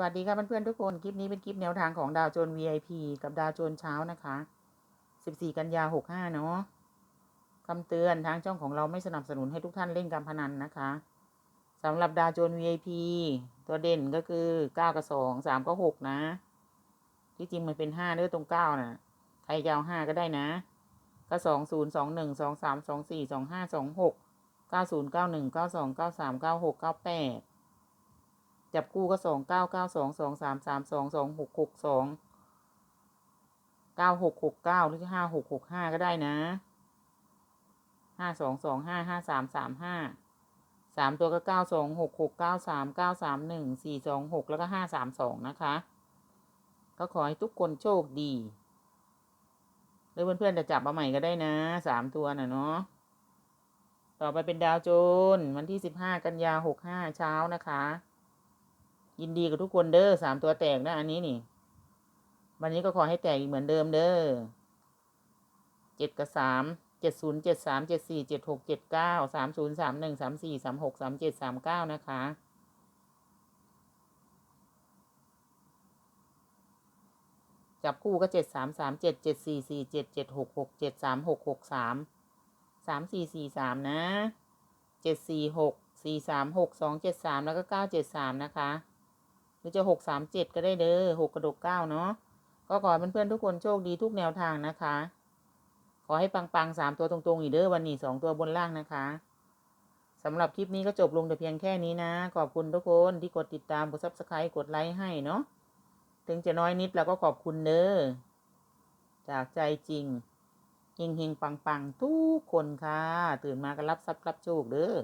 วัสดีค่ะเพื่อนๆทุกคน คลิปนี้เป็นคลิปแนวทางของดาวโจน VIP กับดาวโจนเช้านะคะ 14 กันยา 65 เนาะคำเตือนทางช่องของเราไม่สนับสนุนให้ทุกท่านเล่นการพนันนะคะสำหรับดาวโจน VIP ตัวเด่นก็คือ 9 กับ 2 3ก็6นะ ที่จริงมันเป็น 5เด้อตรง 9น่ะใครจะเอา 5 ก็ได้นะ ก็ 2 0 2 1 2 3 2 4 2 5 2 6 9 0 9 1 9 2 9 3 9 6 9 8 จับคู่ก็สองเก้าเก้าสองสองสามสามสองสองหกหกสองเก้าหกหกเก้าหรือห้าหกหกห้าก็ได้นะห้าสองสองห้าห้าสามสามห้าสามตัวก็เก้าสองหกหกเก้าสามเก้าสามหนึ่งสี่สองหกแล้วก็ห้าสามสองนะคะ ก็ขอให้ทุกคนโชคดีหรือเพื่อนๆจะจับมาใหม่ก็ได้นะสามตัวน่ะเนาะต่อไปเป็นดาวโจน วันที่สิบห้ากันยาหกห้าเช้านะคะ ยินดีกับทุกคนเด้อสามตัวแตกนะอันนี้นี่ วันนี้ก็ขอให้แตกอีกเหมือนเดิมเด้อเจ็ดกับสามเจ็ดศูนย์เจ็ดสามเจ็ดสี่เจ็ดหกเจ็ดเก้าสามศูนย์สามหนึ่งสามสี่สามหกสามเจ็ดสามเก้านะคะจับคู่ก็เจ็ดสามสามเจ็ดเจ็ดสี่สี่เจ็ดเจ็ดหกหกเจ็ดสามหกหกสามสามสี่สี่สามนะเจ็ดสี่หกสี่สามหกสองเจ็ดสามแล้วก็เก้าเจ็ดสามนะคะ รือจะหกสามเจ็ดก็ได้เด้อหกกระดกเก้าเนาะก็ขอเพื่อนๆทุกคนโชคดีทุกแนวทางนะคะ ขอให้ปังๆสามตัวตรงๆอีกเด้อวันนี้สองตัวบนล่างนะคะสำหรับคลิปนี้ก็จบลงแต่เพียงแค่นี้นะ ขอบคุณทุกคนที่กดติดตามกดซับสไครต์กดไลค์ให้เนาะถึงจะน้อยนิดเราก็ขอบคุณเด้อจากใจจริงเฮงๆปังๆทุกคนค่ะ ตื่นมาก็รับทรัพย์รับโชคเด้อ